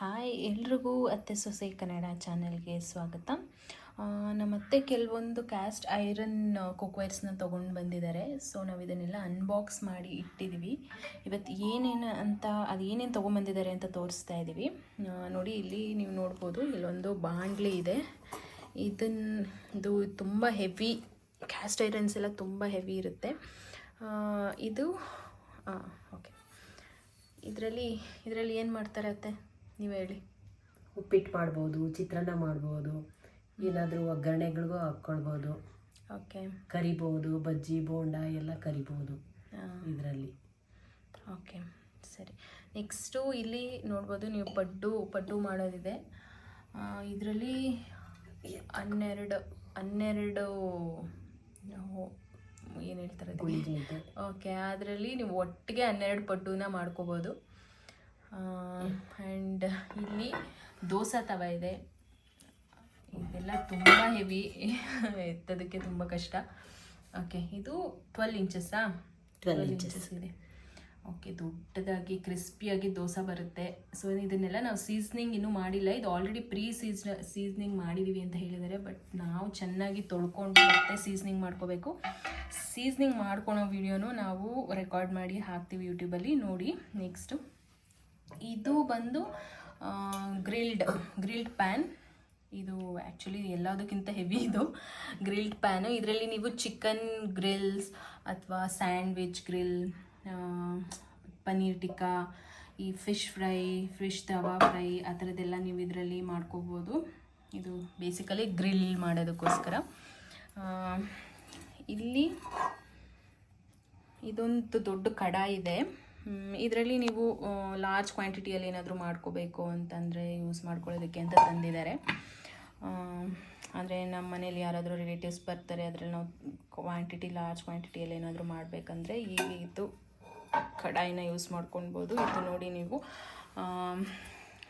Hi, ಎಲ್ರಿಗೂ ಅತ್ತೆ ಸೊಸೆ ಕನ್ನಡ ಚಾನೆಲ್ಗೆ ಸ್ವಾಗತ. ನಮ್ಮತ್ತೆ ಕೆಲವೊಂದು ಕ್ಯಾಸ್ಟ್ ಐರನ್ ಕುಕ್ವೇರ್ಸ್ನ ತೊಗೊಂಡು ಬಂದಿದ್ದಾರೆ ಸೊ ನಾವು ಇದನ್ನೆಲ್ಲ ಅನ್ಬಾಕ್ಸ್ ಮಾಡಿ ಇಟ್ಟಿದ್ದೀವಿ ಇವತ್ತು ಏನೇನು ಅಂತ, ಅದು ಏನೇನು ತೊಗೊಂಬಂದಿದ್ದಾರೆ ಅಂತ ತೋರಿಸ್ತಾ ಇದ್ದೀವಿ ನೋಡಿ, ಇಲ್ಲಿ ನೀವು ನೋಡ್ಬೋದು, ಇಲ್ಲೊಂದು ಬಾಂಡ್ಲಿ ಇದೆ. ಇದನ್ನ ಇದು ತುಂಬ ಹೆವಿ ಕ್ಯಾಸ್ಟ್ ಐರನ್ಸ್ ಎಲ್ಲ ತುಂಬ ಹೆವಿ ಇರುತ್ತೆ. ಇದು ಓಕೆ ಇದರಲ್ಲಿ ಇದರಲ್ಲಿ ಏನು ಮಾಡ್ತಾರೆ ಅತ್ತೆ? ನೀವು ಹೇಳಿ. ಉಪ್ಪಿಟ್ಟು ಮಾಡ್ಬೋದು ಚಿತ್ರಾನ್ನ ಮಾಡ್ಬೋದು ಏನಾದರೂ ಒಗ್ಗರಣೆಗಳಿಗೂ ಹಾಕ್ಕೊಳ್ಬೋದು. ಓಕೆ. ಕರಿಬೋದು ಬಜ್ಜಿ ಬೋಂಡ ಎಲ್ಲ ಕರಿಬೋದು ಇದರಲ್ಲಿ. ಓಕೆ ಸರಿ. ನೆಕ್ಸ್ಟು ಇಲ್ಲಿ ನೋಡ್ಬೋದು ನೀವು ಪಡ್ಡು ಪಡ್ಡು ಮಾಡೋದಿದೆ. ಇದರಲ್ಲಿ ಹನ್ನೆರಡು ಹನ್ನೆರಡು ಏನು ಹೇಳ್ತಾರೆ? ಓಕೆ ಅದರಲ್ಲಿ ನೀವು ಒಟ್ಟಿಗೆ ಹನ್ನೆರಡು ಪಡ್ಡುನ ಮಾಡ್ಕೋಬೋದು. ಆ್ಯಂಡ್ ಇಲ್ಲಿ ದೋಸೆ ತವ ಇದೆ. ಇದೆಲ್ಲ ತುಂಬ ಹೆವಿ ಎತ್ತೋದಕ್ಕೆ ತುಂಬ ಕಷ್ಟ. ಓಕೆ ಇದು ಟ್ವೆಲ್ ಇಂಚಸ್ಸಾ 12 inches. ಇಂಚಸ್ ಇದೆ. ಓಕೆ ದೊಡ್ಡದಾಗಿ ಕ್ರಿಸ್ಪಿಯಾಗಿ ದೋಸೆ ಬರುತ್ತೆ. ಸೊ ಇದನ್ನೆಲ್ಲ ನಾವು ಸೀಸ್ನಿಂಗ್ ಇನ್ನೂ ಮಾಡಿಲ್ಲ. ಇದು ಆಲ್ರೆಡಿ ಪ್ರೀ ಸೀಸ್ ಸೀಸ್ನಿಂಗ್ ಮಾಡಿದ್ದೀವಿ ಅಂತ ಹೇಳಿದ್ದಾರೆ. ಬಟ್ ನಾವು ಚೆನ್ನಾಗಿ ತೊಳ್ಕೊಂಡು ಮತ್ತೆ ಸೀಸ್ನಿಂಗ್ ಮಾಡ್ಕೋಬೇಕು. ಸೀಸ್ನಿಂಗ್ ಮಾಡ್ಕೊಳೋ ವಿಡಿಯೋನು ನಾವು ರೆಕಾರ್ಡ್ ಮಾಡಿ ಹಾಕ್ತೀವಿ ಯೂಟ್ಯೂಬಲ್ಲಿ ನೋಡಿ ನೆಕ್ಸ್ಟು ಇದು ಬಂದು ಗ್ರಿಲ್ಡ್ ಗ್ರಿಲ್ಡ್ ಪ್ಯಾನ್ ಇದು ಆ್ಯಕ್ಚುಲಿ ಎಲ್ಲದಕ್ಕಿಂತ ಹೆವಿ ಇದು. ಗ್ರಿಲ್ಡ್ ಪ್ಯಾನು ಇದರಲ್ಲಿ ನೀವು ಚಿಕನ್ ಗ್ರಿಲ್ಸ್ ಅಥವಾ ಸ್ಯಾಂಡ್ವಿಚ್ ಗ್ರಿಲ್ ಪನ್ನೀರ್ ಟಿಕ್ಕಾ, ಈ fish fry fish tawa fry ಆ ಥರದ್ದೆಲ್ಲ ನೀವು ಇದರಲ್ಲಿ ಮಾಡ್ಕೋಬೋದು. ಇದು ಬೇಸಿಕಲಿ ಗ್ರಿಲ್ ಮಾಡೋದಕ್ಕೋಸ್ಕರ. ಇಲ್ಲಿ ಇದೊಂದು ದೊಡ್ಡ ಕಡ ಇದೆ. ಇದರಲ್ಲಿ ನೀವು ಲಾರ್ಜ್ ಕ್ವಾಂಟಿಟಿಯಲ್ಲಿ ಏನಾದರೂ ಮಾಡ್ಕೋಬೇಕು ಅಂತಂದರೆ ಯೂಸ್ ಮಾಡ್ಕೊಳ್ಳೋದಕ್ಕೆ ಅಂತ ತಂದಿದ್ದಾರೆ. ಅಂದರೆ ನಮ್ಮ ಮನೇಲಿ ಯಾರಾದರೂ ರಿಲೇಟಿವ್ಸ್ ಬರ್ತಾರೆ, ಅದರಲ್ಲಿ ನಾವು ಕ್ವಾಂಟಿಟಿ ಲಾರ್ಜ್ ಕ್ವಾಂಟಿಟಿಯಲ್ಲಿ ಏನಾದರೂ ಮಾಡಬೇಕಂದ್ರೆ ಈ ಇದು ಕಡಾಯಿನ ಯೂಸ್ ಮಾಡ್ಕೊಳ್ಬೋದು ಇದು ನೋಡಿ ನೀವು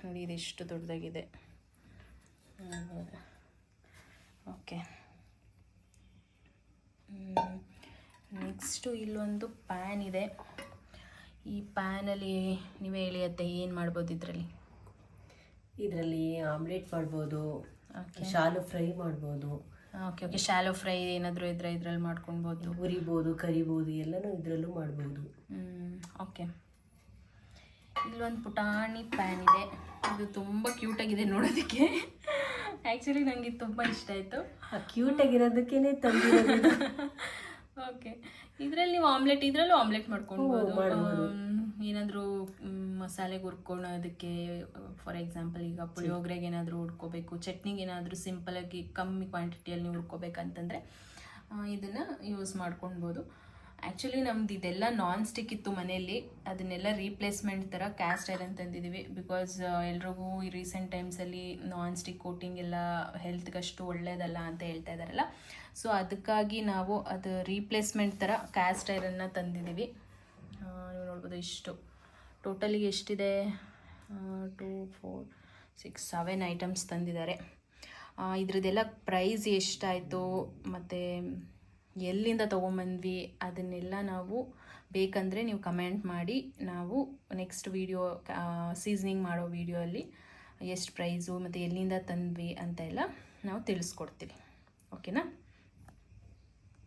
ನೋಡಿ ಇದಿಷ್ಟು ದೊಡ್ಡದಾಗಿದೆ. ಓಕೆ. ನೆಕ್ಸ್ಟು ಇಲ್ಲೊಂದು ಪ್ಯಾನ್ ಇದೆ. ಈ ಪ್ಯಾನಲ್ಲಿ ನೀವೇ ಹೇಳಿ ಅತ್ತೆ ಏನು ಮಾಡ್ಬೋದು ಇದರಲ್ಲಿ? ಇದರಲ್ಲಿ ಆಮ್ಲೆಟ್ ಮಾಡ್ಬೋದು ಓಕೆ ಶಾಲು ಫ್ರೈ ಮಾಡ್ಬೋದು. ಓಕೆ ಓಕೆ ಶಾಲೋ ಫ್ರೈ ಏನಾದರೂ ಇದ್ರೆ ಇದರಲ್ಲಿ ಮಾಡ್ಕೊಳ್ಬೋದು ಹುರಿಬೋದು ಕರಿಬೋದು ಎಲ್ಲನೂ ಇದರಲ್ಲೂ ಮಾಡ್ಬೋದು. ಓಕೆ ಇಲ್ಲೊಂದು ಪುಟಾಣಿ ಪ್ಯಾನ್ ಇದೆ. ಇದು ತುಂಬ ಕ್ಯೂಟಾಗಿದೆ ನೋಡೋದಕ್ಕೆ. ಆ್ಯಕ್ಚುಲಿ ನನಗೆ ತುಂಬ ಇಷ್ಟ ಆಯಿತು. ಕ್ಯೂಟಾಗಿರೋದಕ್ಕೇನೆ ತಂದಿರೋದು ಓಕೆ ಇದರಲ್ಲಿ ನೀವು ಆಮ್ಲೆಟ್ ಇದರಲ್ಲೂ ಆಮ್ಲೆಟ್ ಮಾಡ್ಕೊಳ್ಬೋದು. ಏನಾದರೂ ಮಸಾಲೆಗೆ ಹುರ್ಕೊಳೋದಕ್ಕೆ ಫಾರ್ ಎಕ್ಸಾಂಪಲ್ ಈಗ ಪುಳಿಯೋಗ್ರೆಗೆ ಏನಾದರೂ ಹುಡ್ಕೋಬೇಕು ಚಟ್ನಿಗೆ ಏನಾದರೂ ಸಿಂಪಲಾಗಿ ಕಮ್ಮಿ ಕ್ವಾಂಟಿಟಿಯಲ್ಲಿ ನೀವು ಹುರ್ಕೋಬೇಕಂತಂದರೆ ಇದನ್ನು ಯೂಸ್ ಮಾಡ್ಕೊಳ್ಬೋದು. ಆ್ಯಕ್ಚುಲಿ ನಮ್ದು ಇದೆಲ್ಲ ನಾನ್ ಸ್ಟಿಕ್ ಇತ್ತು ಮನೆಯಲ್ಲಿ. ಅದನ್ನೆಲ್ಲ ರೀಪ್ಲೇಸ್ಮೆಂಟ್ ಥರ ಕ್ಯಾಸ್ಟ್ ಐರನ್ ತಂದಿದ್ದೀವಿ ಬಿಕಾಸ್ ಎಲ್ರಿಗೂ ಈ ರೀಸೆಂಟ್ ಟೈಮ್ಸಲ್ಲಿ ನಾನ್ ಸ್ಟಿಕ್ ಕೋಟಿಂಗ್ ಎಲ್ಲ ಹೆಲ್ತ್ಗೆ ಅಷ್ಟು ಒಳ್ಳೇದಲ್ಲ ಅಂತ ಹೇಳ್ತಾ ಇದ್ದಾರಲ್ಲ ಸೊ ಅದಕ್ಕಾಗಿ ನಾವು ಅದು ರೀಪ್ಲೇಸ್ಮೆಂಟ್ ಥರ ಕ್ಯಾಸ್ಟ್ ಐರನ್ನ ತಂದಿದ್ದೀವಿ ನೀವು ನೋಡ್ಬೋದು ಇಷ್ಟು. ಟೋಟಲಿ ಎಷ್ಟಿದೆ? Two four six seven items ತಂದಿದ್ದಾರೆ. ಇದ್ರದ್ದೆಲ್ಲ ಪ್ರೈಸ್ ಎಷ್ಟಾಯಿತು? ಮತ್ತು ಎಲ್ಲಿಂದ ತೊಗೊಂಬಂದ್ವಿ ಅದನ್ನೆಲ್ಲ ನಾವು ಬೇಕಂದರೆ ನೀವು ಕಮೆಂಟ್ ಮಾಡಿ. ನಾವು ನೆಕ್ಸ್ಟ್ ವೀಡಿಯೋ ಸೀಸನಿಂಗ್ ಮಾಡೋ ವೀಡಿಯೋ ಎಷ್ಟು ಪ್ರೈಸು ಮತ್ತು ಎಲ್ಲಿಂದ ತಂದ್ವಿ ಅಂತ ಎಲ್ಲ ನಾವು ತಿಳಿಸ್ಕೊಡ್ತೀವಿ. ಓಕೆನಾ